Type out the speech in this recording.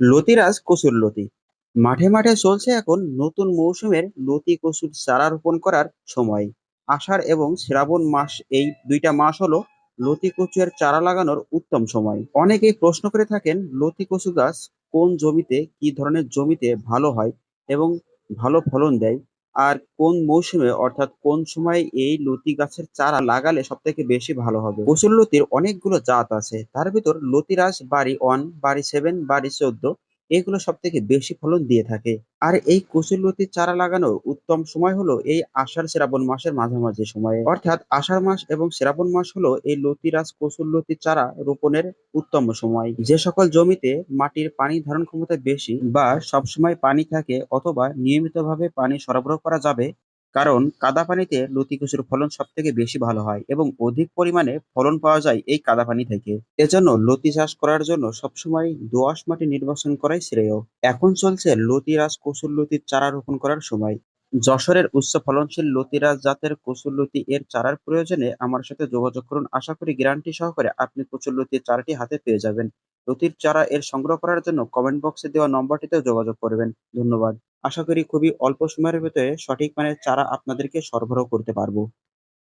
লতিরাজ কচুর লতি। মাঠে মাঠে চলছে এখন নতুন মৌসুমের লতি কচুর চারা রোপণ করার সময়। আষাঢ় এবং শ্রাবণ মাস এই দুইটা মাস হলো লতি কচুয়ের চারা লাগানোর উত্তম সময়। অনেকেই প্রশ্ন করে থাকেন, লতি কচু গাছ কোন জমিতে, কি ধরনের জমিতে ভালো হয় এবং ভালো ফলন দেয়? আর কোন মৌসুমে, অর্থাৎ কোন সময় এই লতি গাছের চারা লাগালে সব থেকে বেশি ভালো হবে? কচুর লতির অনেকগুলো জাত আছে। তার ভিতর লতিরাজ বাড়ি ওয়ান বাড়ি সেভেন বাড়ি চোদ্দ এগুলো সব থেকে বেশি ফলন দিয়ে থাকে। আর এই কচুরলতির চারা লাগানোর উত্তম সময় হলো এই আষাঢ় শ্রাবণ মাসের মাঝামাঝি সময়ে। অর্থাৎ আষাঢ় মাস এবং শ্রাবণ মাস হলো এই লতিরাজ কচুরলতির চারা রোপণের উত্তম সময়। যে সকল জমিতে মাটির পানি ধারণ ক্ষমতা বেশি বা সবসময় পানি থাকে অথবা নিয়মিতভাবে পানি সরবরাহ করা যাবে কারণ কাদা পানিতে লতি কচুর ফলন সব থেকে বেশি ভালো হয় এবং অধিক পরিমাণে ফলন পাওয়া যায় এই কাদা পানি থেকে। এজন্য লতি চাষ করার জন্য সবসময় দোআঁশ মাটি নির্বাচন করাই শ্রেয়। এখন চলছে লতিরাজ কচুর লতির চারা রোপণ করার সময়। যশোরের উচ্চ ফলনশীল লতিরাজ জাতের কচুর লতি এর চারার প্রয়োজনে আমার সাথে যোগাযোগ করুন। আশা করি গ্যারান্টি সহকারে আপনি কচুর লতির চারাটি হাতে পেয়ে যাবেন। লতির চারা এর সংগ্রহ করার জন্য কমেন্ট বক্সে দেওয়া নম্বরটিতেও যোগাযোগ করবেন। ধন্যবাদ। আশা করি খুবই অল্প সময়ের ভেতরে সঠিক মানের চারা আপনাদেরকে সরবরাহ করতে পারব।